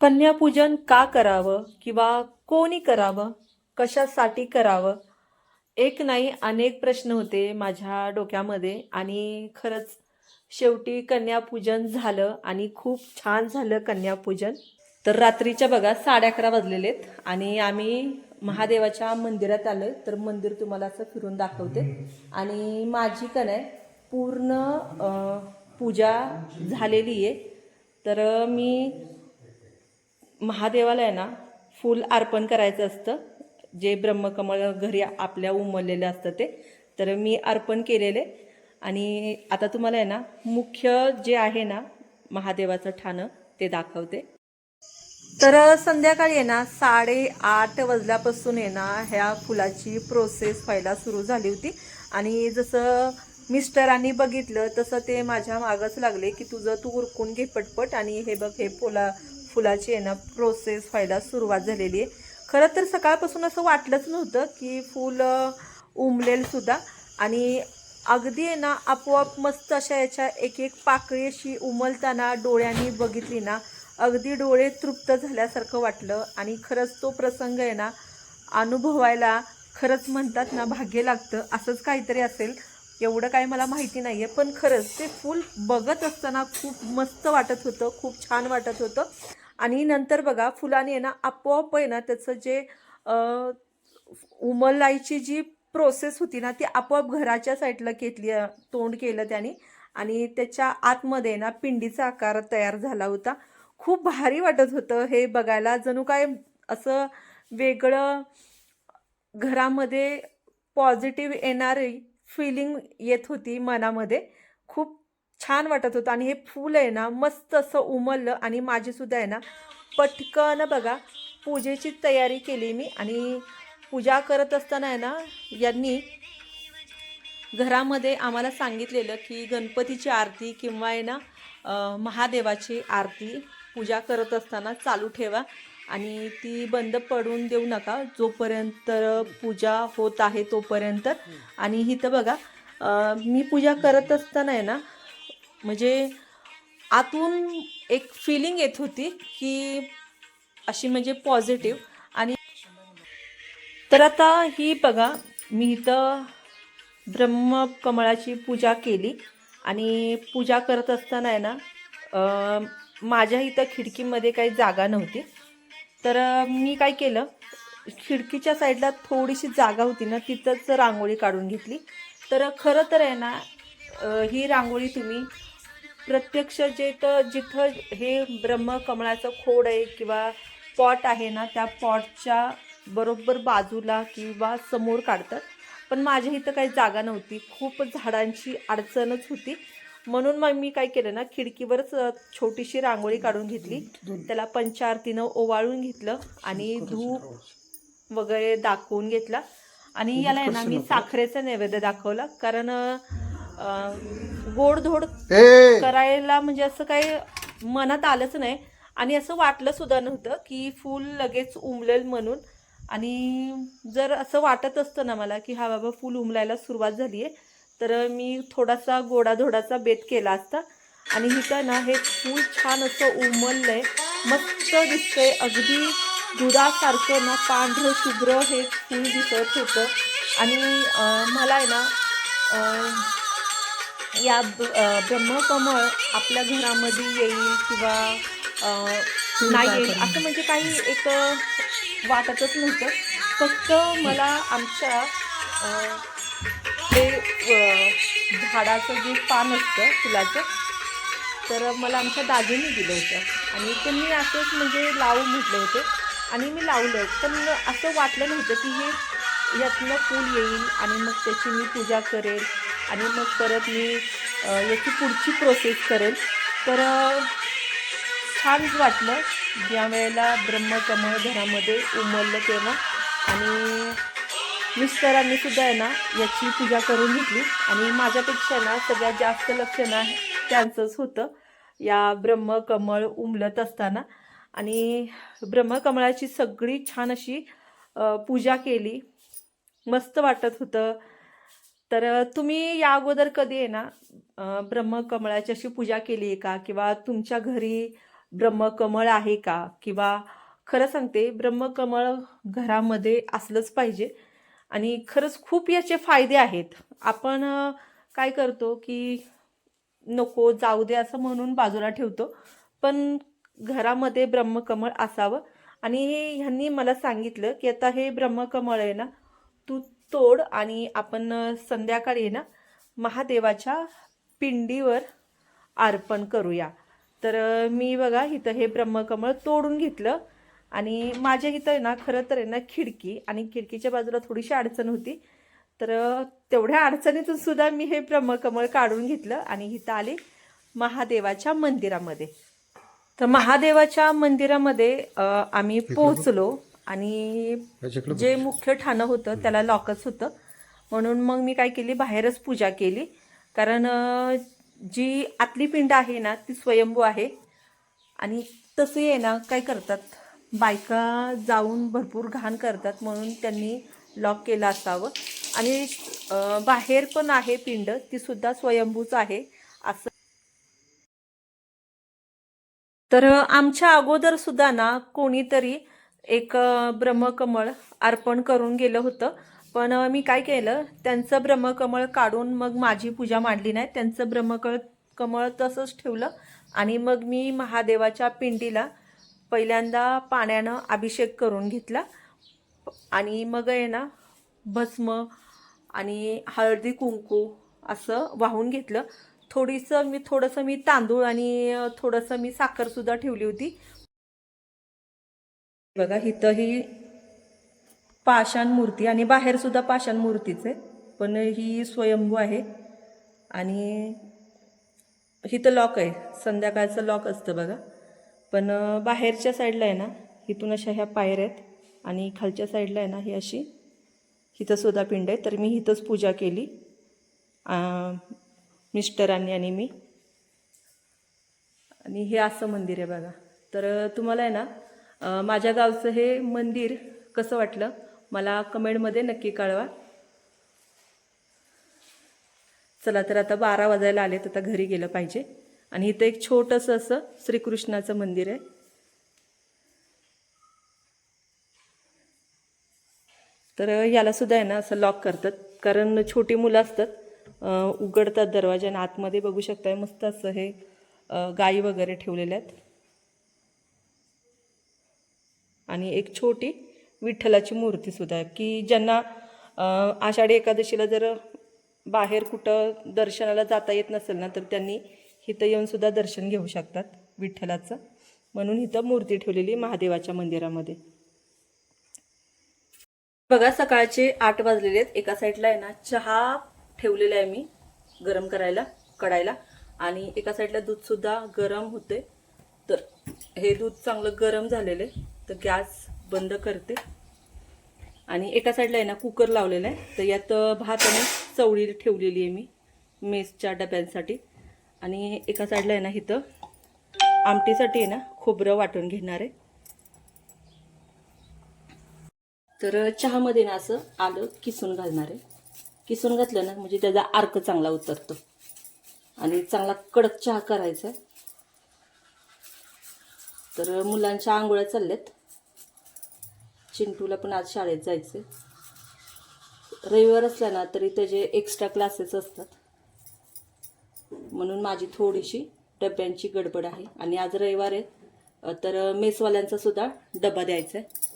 कन्यापूजन का करावं किंवा कोणी करावं? कशासाठी करावं? एक नाही अनेक प्रश्न होते माझ्या डोक्यामध्ये आणि खरंच शेवटी कन्यापूजन झालं आणि खूप छान झालं कन्यापूजन. तर रात्रीच्या बघा साडे अकरा वाजलेले आहेत आणि आम्ही महादेवाच्या मंदिरात आलोय. तर मंदिर तुम्हाला असं फिरून दाखवते. आणि माझी कण आहे पूर्ण पूजा झालेली आहे. तर मी महादेवाला आहे ना फूल अर्पण करायचं असतं. जे ब्रह्मकमळ घरी आपल्या उमललेलं असतं ते. तर मी अर्पण केलेले. आणि आता तुम्हाला आहे ना मुख्य जे आहे ना महादेवाचं ठाणं ते दाखवते. तर संध्याकाळी आहे ना साडेआठ वाजल्यापासून आहे ना ह्या फुलाची प्रोसेस व्हायला सुरू झाली होती. आणि जसं मिस्टरांनी बघितलं तसं ते माझ्या मागच लागले की तुझं तू उरकून घे पटपट. आणि हे बघ हे फुला फुलाची आहे ना प्रोसेस व्हायला सुरुवात झालेली आहे. खरं तर सकाळपासून असं वाटलंच नव्हतं की फूल उमलेल सुद्धा. आणि अगदी आहे ना आपोआप मस्त अशा याच्या एक एक पाकळी अशी उमलताना डोळ्यांनी बघितली ना अगदी डोळे तृप्त झाल्यासारखं वाटलं. आणि खरंच तो प्रसंग आहे ना अनुभवायला खरंच म्हणतात ना भाग्य लागतं. असंच काहीतरी असेल. एवढं काही मला माहिती नाही आहे पण खरंच ते फूल बघत असताना खूप मस्त वाटत होतं खूप छान वाटत होतं. आणि नंतर बघा फुलाने आहे ना आपोआप आहे ना त्याचं जे उमलाईची उमलायची जी प्रोसेस होती ना ती आपोआप घराच्या साईडला घेतली तोंड केलं त्याने. आणि त्याच्या आतमध्ये ना पिंडीचा आकार तयार झाला होता. खूप भारी वाटत होतं हे बघायला. जणू काय असं वेगळं घरामध्ये पॉझिटिव्ह येणारी फिलिंग येत होती मनामध्ये. खूप छान वाटत होतं. आणि हे फूल आहे ना मस्त असं उमललं आणि माझीसुद्धा आहे ना पटकन बघा पूजेची तयारी केली मी. आणि पूजा करत असताना आहे ना यांनी घरामध्ये आम्हाला सांगितलेलं की गणपतीची आरती किंवा आहे ना महादेवाची आरती पूजा करत असताना चालू ठेवा. आणि ती बंद पडून देऊ नका. जोपर्यंत पूजा होत आहे तोपर्यंत. आणि इथं बघा मी पूजा करत असताना आहे ना म्हणजे आतून एक फिलिंग येत होती की अशी म्हणजे पॉझिटिव्ह आणि तर आता ही बघा मी इथं ब्रह्मकमळाची पूजा केली. आणि पूजा करत असताना आहे ना माझ्या इथं खिडकीमध्ये काही जागा नव्हती. तर मी काय केलं खिडकीच्या साईडला थोडीशी जागा होती ना तिथंच रांगोळी काढून घेतली. तर खरं तर आहे ना ही रांगोळी तुम्ही प्रत्यक्ष जे तर जिथं हे ब्रह्मकमळाचं खोड आहे किंवा पॉट आहे ना त्या पॉटच्या बरोबर बाजूला किंवा समोर काढतात. पण माझ्या इथं काही जागा नव्हती. खूप झाडांची अडचणच होती. म्हणून मग मी काय केलं ना खिडकीवरच छोटीशी रांगोळी काढून घेतली. त्याला पंचारतीनं ओवाळून घेतलं आणि धूप वगैरे दाखवून घेतला. आणि याला आहे ना मी साखरेचा नैवेद्य दाखवला. कारण गोडधोड करायला म्हणजे असं काही मनात आलंच नाही. आणि असं वाटलं सुद्धा नव्हतं की फूल लगेच उमलेल म्हणून. आणि जर असं वाटत असतं ना मला की हा बाबा फूल उमलायला सुरुवात झाली आहे तर मी थोडासा गोडाधोडाचा बेत केला असता. आणि इथं ना हे फूल छान असं उमललंय. मस्त दिसतंय. अगदी दुधासारखं ना पांढरं शुभ्र हे फूल दिसत होतं. आणि मला आहे ना या ब्रह्मकमळ आपल्या घरामध्ये येईल किंवा नाही येईल असं म्हणजे काही एक वाटतच नव्हतं. फक्त मला आमच्या ते झाडाचं जे पान असतं फुलाचं तर मला आमच्या दाजीने दिलं होतं. आणि ते मी असंच म्हणजे लावू म्हटलं होतं. आणि मी लावलं. पण असं वाटलं नव्हतं की हे यातनं फूल येईल आणि मग त्याची मी पूजा करेल आणि मग परत मी याची पुढची प्रोसेस करेल. तर छानच वाटलं. ज्या वेळेला ब्रह्मकमळ घरामध्ये उमललं तेव्हा. आणि मिस्टरांनी सुद्धा आहे ना याची पूजा करून घेतली. आणि माझ्यापेक्षा ना सगळ्यात जास्त लक्ष ना त्यांचंच होतं. या ब्रह्मकमळ उमलत असताना. आणि ब्रह्मकमळाची सगळी छान अशी पूजा केली. मस्त वाटत होतं. तर तुम्ही या अगोदर कधी आहे ना ब्रह्मकमळाची अशी पूजा केली आहे का? किंवा तुमच्या घरी ब्रह्मकमळ आहे का? किंवा खरं सांगते ब्रह्मकमळ घरामध्ये असलंच पाहिजे. आणि खरंच खूप याचे फायदे आहेत. आपण काय करतो की नको जाऊ दे असं म्हणून बाजूला ठेवतो. पण घरामध्ये ब्रह्मकमळ असावं. आणि ह्यांनी मला सांगितलं की आता हे ब्रह्मकमळ आहे ना तू तोड आणि आपण संध्याकाळी ना महादेवाच्या पिंडीवर अर्पण करूया. तर मी बघा इथं हे ब्रह्मकमळ तोडून घेतलं. आणि माझ्या इथं आहे ना खरं तर आहे ना खिडकी आणि खिडकीच्या बाजूला थोडीशी अडचण होती. तर तेवढ्या अडचणीतून सुद्धा मी हे ब्रह्मकमळ काढून घेतलं आणि इथं आले महादेवाच्या मंदिरामध्ये. तर महादेवाच्या मंदिरामध्ये आम्ही पोहोचलो आणि जे मुख्य ठाणं होतं त्याला लॉकच होतं. म्हणून मग मी काय केली बाहेरच पूजा केली. कारण जी आतली पिंड आहे ना ती स्वयंभू आहे. आणि तसे आहे ना काय करतात? बायका जाऊन भरपूर घाण करतात म्हणून त्यांनी लॉक केलं असावं. आणि बाहेर पण आहे पिंड ती सुद्धा स्वयंभूच आहे. असं तर आमच्या अगोदर सुद्धा ना कोणीतरी एक ब्रह्मकमळ अर्पण करून गेलं होतं. पण मी काय केलं त्यांचं ब्रह्मकमळ काढून मग माझी पूजा मांडली नाही. त्यांचं ब्रह्मकळ कमळ तसंच ठेवलं. आणि मग मी महादेवाच्या पिंडीला पहिल्यांदा पाण्यानं अभिषेक करून घेतला. आणि मग आहे ना भस्म आणि हळदी कुंकू असं वाहून घेतलं. थोडीसं मी थोडंसं मी तांदूळ आणि थोडंसं मी साखरसुद्धा ठेवली होती. बघा इथं ही पाषाण मूर्ती आणि बाहेरसुद्धा पाषाण मूर्तीच आहे. पण ही स्वयंभू आहे. आणि इथं लॉक आहे. संध्याकाळचं लॉक असतं बघा. पण बाहेरच्या साईडला आहे ना इथून अशा ह्या पायऱ्या आहेत आणि खालच्या साईडला आहे ना ही अशी हिथंसुद्धा पिंड आहे. तर मी इथंच पूजा केली. मिस्टरांनी आणि मी. आणि हे असं मंदिर आहे बघा. तर तुम्हाला आहे ना माझ्या गावचं हे मंदिर कसं वाटलं? मला कमेंटमध्ये नक्की कळवा. चला तर आता बारा वाजायला आले तर आता घरी गेलं पाहिजे. आणि इथं एक छोटंसं असं श्रीकृष्णाचं मंदिर आहे. तर यालासुद्धा आहे ना असं लॉक करतात. कारण छोटी मुलं असतात उघडतात दरवाजा आणि आतमध्ये बघू शकताय मस्त असं हे गाई वगैरे ठेवलेल्या आहेत. आणि एक छोटी विठ्ठलाची मूर्तीसुद्धा आहे की ज्यांना आषाढी एकादशीला जर बाहेर कुठं दर्शनाला जाता येत नसेल ना तर त्यांनी इथं येऊन सुद्धा दर्शन घेऊ शकतात विठ्ठलाचं. म्हणून इथं मूर्ती ठेवलेली महादेवाच्या मंदिरामध्ये. बघा सकाळचे आठ वाजलेले आहेत. एका साईडला आहे ना चहा ठेवलेला आहे मी गरम करायला कडायला आणि एका साईडला दूधसुद्धा गरम होते तर हे दूध चांगलं गरम झालेलं आहे. तर गॅस बंद करते. आणि एका साईडला आहे ना कुकर लावलेला आहे. तर यात भात आणि चवळी ठेवलेली आहे मी मेसच्या डब्यांसाठी. आणि एका साईडला आहे ना इथं आमटीसाठी आहे ना खोबरं वाटून घेणार आहे. तर चहामध्ये ना असं आलं किसून घालणार आहे. किसून घातलं ना म्हणजे त्याचा अर्क चांगला उतरतो. आणि चांगला कडक चहा करायचा आहे. तर मुलांच्या आंघोळ्या चालल्यात. चिंटूला पण आज शाळेत जायचं रविवार असला ना तरी त्याचे एक्स्ट्रा क्लासेस असतात. म्हणून माझी थोडीशी डब्यांची गडबड आहे. आणि आज रविवार आहे. तर मेसवाल्यांचा सुद्धा डबा द्यायचा आहे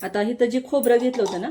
आता इथं जे खोबरं घेतलं होतं ना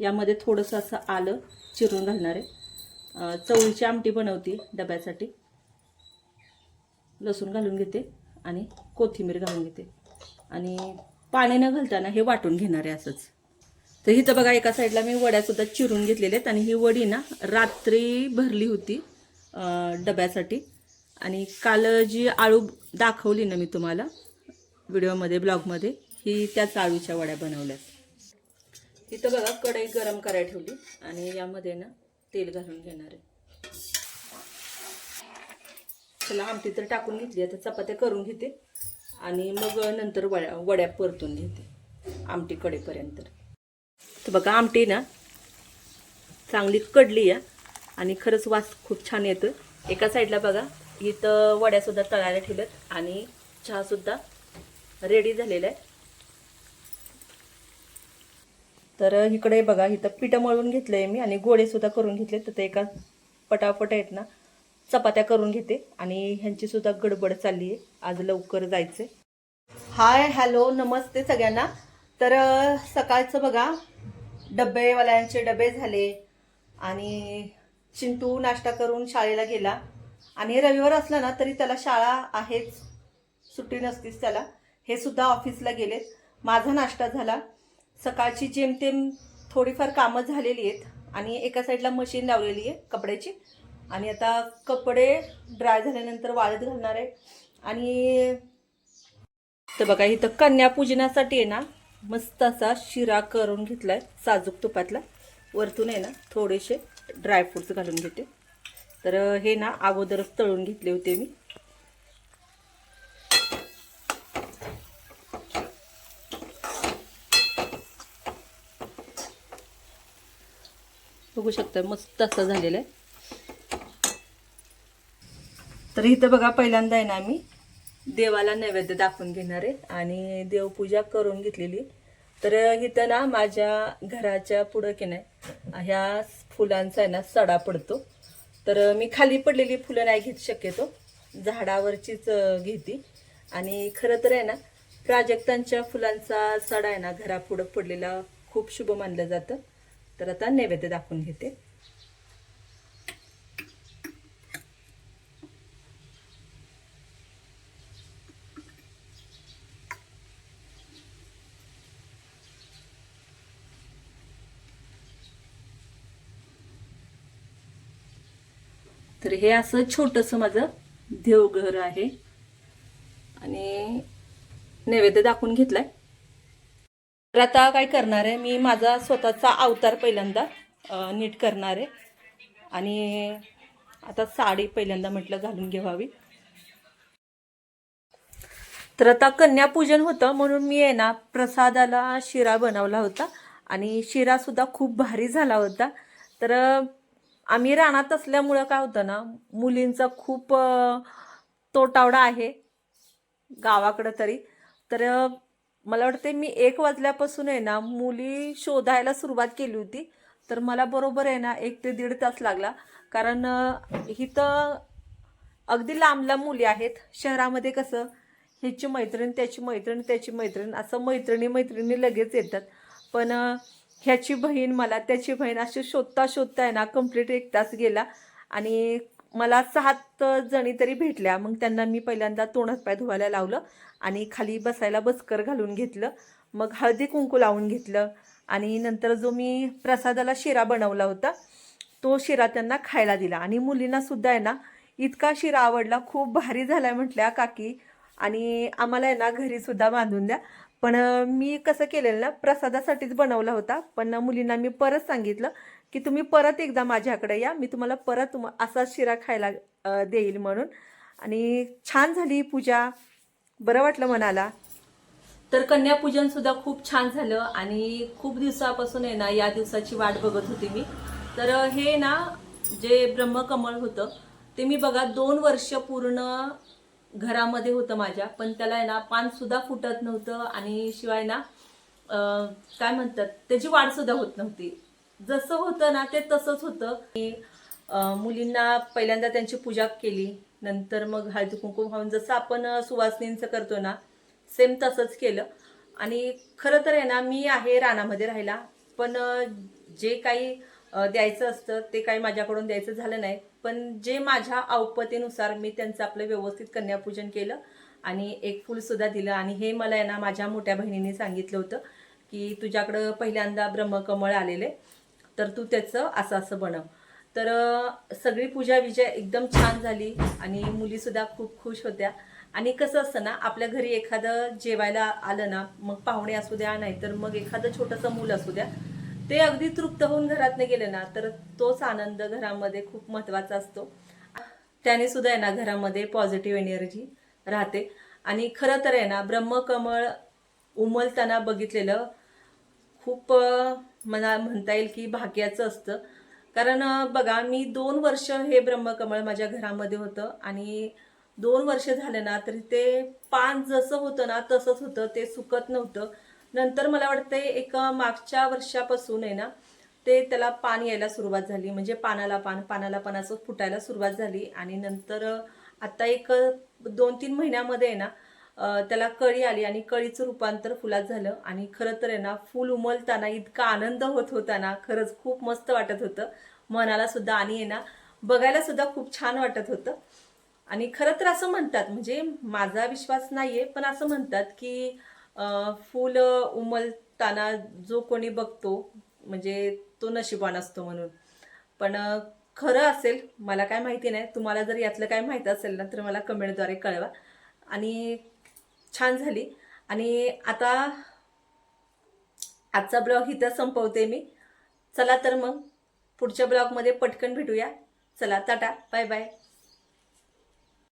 यामध्ये थोडंसं असं आलं चिरून घालणार आहे. चवळीची आमटी बनवते डब्यासाठी. लसूण घालून घेते आणि कोथिंबीर घालून घेते. आणि पाणी न घालताना हे वाटून घेणार आहे असंच. तर इथं बघा एका साईडला मी वड्यासुद्धा चिरून घेतलेल्या आहेत आणि ही वडी ना रात्री भरली होती. डब्यासाठी. आणि काल जी आळू दाखवली ना मी तुम्हाला व्हिडिओमध्ये ब्लॉगमध्ये ही त्याच आळूच्या वड्या बनवल्यात. तिथं बघा कढई गरम करायला ठेवली आणि यामध्ये ना तेल घालून घेणार आहे. चला आमटी तर टाकून घेतली आता चपात्या करून घेते आणि मग नंतर वड्या वड्या परतून घेते आमटी कडेपर्यंत. तर बघा आमटी ना चांगली कडली आहे. आणि खरंच वास खूप छान येतो एका साईडला बघा इथं वड्यासुद्धा तळायला ठेवल्यात आणि चहासुद्धा रेडी झालेला आहे. तर इकडे बघा इथं पिठं मळून घेतलंय मी आणि गोळेसुद्धा करून घेतले तर ते एका पटापट आहेत ना चपात्या करून घेते आणि ह्यांचीसुद्धा गडबड चालली आहे आज लवकर जायचं हाय हॅलो नमस्ते सगळ्यांना. तर सकाळचं बघा डब्बेवाल्यांचे डबे झाले आणि चिंटू नाश्ता करून शाळेला गेला. आणि रविवार असला ना तरी त्याला शाळा आहेच. सुट्टी नसतीच त्याला. हे सुद्धा ऑफिसला गेलेत. माझा नाश्ता झाला. सकाळची जेमतेम थोडीफार कामं झालेली आहेत. आणि एका साईडला मशीन लावलेली आहे कपड्याची. आणि आता कपडे ड्राय झाल्यानंतर वाळत घालणार आहे. आणि तर बघा इथं कन्यापूजनासाठी आहे ना मस्त असा शिरा करून घेतला आहे साजूक तुपातला. वरतून आहे ना थोडेसे. ड्रायफ्रुट्स घालून घेते. तर हे ना अगोदरच तळून घेतले होते मी. बघू शकता मस्त असं झालेलं आहे. तर इथं बघा पहिल्यांदा आहे ना मी देवाला नैवेद्य दाखवून घेणार आहे आणि देवपूजा करून घेतलेली. तर इथं ना माझ्या घराच्या पुढं की नाही ह्या फुलांचा आहे ना सडा पडतो. तर मी खाली पडलेली फुलं नाही घेत शक्यतो. झाडावरचीच घेते. आणि खरं तर आहे ना प्राजक्तांच्या फुलांचा सडा आहे ना घरापुढं पडलेला खूप शुभ मानलं जातं. तर आता नैवेद्य दाखवून घेते. तर हे असं छोटंसं माझं देवघर आहे. आणि नैवेद्य दाखवून घेतलाय. तर आता काय करणार आहे मी माझा स्वतःचा अवतार पहिल्यांदा नीट करणार आहे. आणि आता साडी पहिल्यांदा म्हटलं घालून घ्यावी तर आता कन्यापूजन होतं म्हणून मी आहे ना प्रसादाला शिरा बनवला होता. आणि शिरासुद्धा खूप भारी झाला होता. तर आम्ही रानात असल्यामुळं काय होतं ना मुलींचा खूप तोटावडा आहे गावाकडं तरी. तर मला वाटते मी एक वाजल्यापासून आहे ना मुली शोधायला सुरुवात केली होती. तर मला बरोबर आहे ना एक ते दीड तास लागला. कारण इथं अगदी लांब लांब मुली आहेत. शहरामध्ये कसं ह्याची मैत्रीण त्याची मैत्रीण त्याची मैत्रीण असं मैत्रिणी मैत्रिणी लगेच येतात. पण ह्याची बहीण मला त्याची बहीण अशी शोधता शोधता आहे ना कंप्लीट एक तास गेला. आणि मला सात जणी तरी भेटल्या. मग त्यांना मी पहिल्यांदा तोंडात पाय धुवायला लावलं आणि खाली बसायला बसकर घालून घेतलं. मग हळदी कुंकू लावून घेतलं. आणि नंतर जो मी प्रसादाला शिरा बनवला होता तो शिरा त्यांना खायला दिला. आणि मुलींना सुद्धा आहे ना इतका शिरा आवडला. खूप भारी झालाय म्हटल्या काकी. आणि आम्हाला आहे ना घरीसुद्धा बांधून द्या. पण मी कसं केलेलं ना प्रसादासाठीच बनवला होता. पण मुलींना मी परत सांगितलं की तुम्ही परत एकदा माझ्याकडे या. मी तुम्हाला परत तुम- असा शिरा खायला देईल म्हणून. आणि छान झाली पूजा. बरं वाटलं मनाला. तर कन्यापूजनसुद्धा खूप छान झालं आणि खूप दिवसापासून आहे ना या दिवसाची वाट बघत होती मी. तर हे ना जे ब्रह्मकमळ होतं ते मी बघा दोन वर्ष पूर्ण घरामध्ये होतं माझ्या पण त्याला आहे ना पानसुद्धा फुटत नव्हतं आणि शिवाय ना काय म्हणतात त्याची वाढसुद्धा होत नव्हती. जसं होतं ना ते तसंच होतं. की मुलींना पहिल्यांदा त्यांची पूजा केली नंतर मग हळदी कुंकू खाऊन जसं आपण सुवासनींचं सुवासिनींचं करतो ना सेम तसंच केलं. आणि खरं तर आहे ना मी आहे रानामध्ये राहिला पण जे काही द्यायचं असतं ते काही माझ्याकडून द्यायचं झालं नाही. पण जे माझ्या अवपतीनुसार मी त्यांचं आपलं व्यवस्थित कन्यापूजन केलं आणि एक फूलसुद्धा दिलं. आणि हे मला आहे ना माझ्या मोठ्या बहिणीने सांगितलं होतं की तुझ्याकडं पहिल्यांदा ब्रह्मकमळ आलेले तर तू त्याचं असं असं बनव. तर सगळी पूजा विजय एकदम छान झाली आणि मुलीसुद्धा खूप खुश होत्या. आणि कसं असतं ना आपल्या घरी एखादं जेवायला आलं ना मग पाहुणे असू द्या नाहीतर मग एखादं छोटंसं मूल असू द्या ते अगदी तृप्त होऊन घरात गेले ना तर तोच आनंद घरामध्ये खूप महत्त्वाचा असतो. त्याने सुद्धा आहे ना घरामध्ये पॉझिटिव्ह एनर्जी राहते. आणि खरं तर आहे ना ब्रह्मकमळ उमलताना बघितलेलं खूप मला म्हणता येईल की भाग्याचं असतं. कारण बघा मी दोन वर्ष हे ब्रह्मकमळ माझ्या घरामध्ये होतं आणि दोन वर्ष झाले ना तरी ते पान जसं होतं ना तसंच होतं ते सुकत नव्हतं. नंतर मला वाटतंय एक मागच्या वर्षापासून आहे ना ते त्याला पान यायला सुरुवात झाली. म्हणजे पानाला पान पानाला पान असं फुटायला सुरुवात झाली. आणि नंतर आता एक दोन तीन महिन्यामध्ये आहे ना त्याला कळी आली आणि कळीचं रूपांतर फुलात झालं. आणि खरं तर आहे ना फुल उमलताना इतका आनंद होत होता ना खरंच खूप मस्त वाटत होतं. मनाला सुद्धा आणि आहे ना बघायला सुद्धा खूप छान वाटत होतं. आणि खरं तर असं म्हणतात म्हणजे माझा विश्वास नाहीये पण असं म्हणतात की फुल उमलताना जो कोणी बघतो म्हणजे तो नशिबान असतो म्हणून. पण खरं असेल मला काय माहिती नाही तुम्हाला जर यातलं काय माहिती असेल ना तर मला कमेंटद्वारे कळवा. आणि छान झाली. आणि आता आजचा ब्लॉग इथं संपवते मी. चला तर मग पुढच्या ब्लॉगमध्ये पटकन भेटूया. चला टाटा बाय बाय.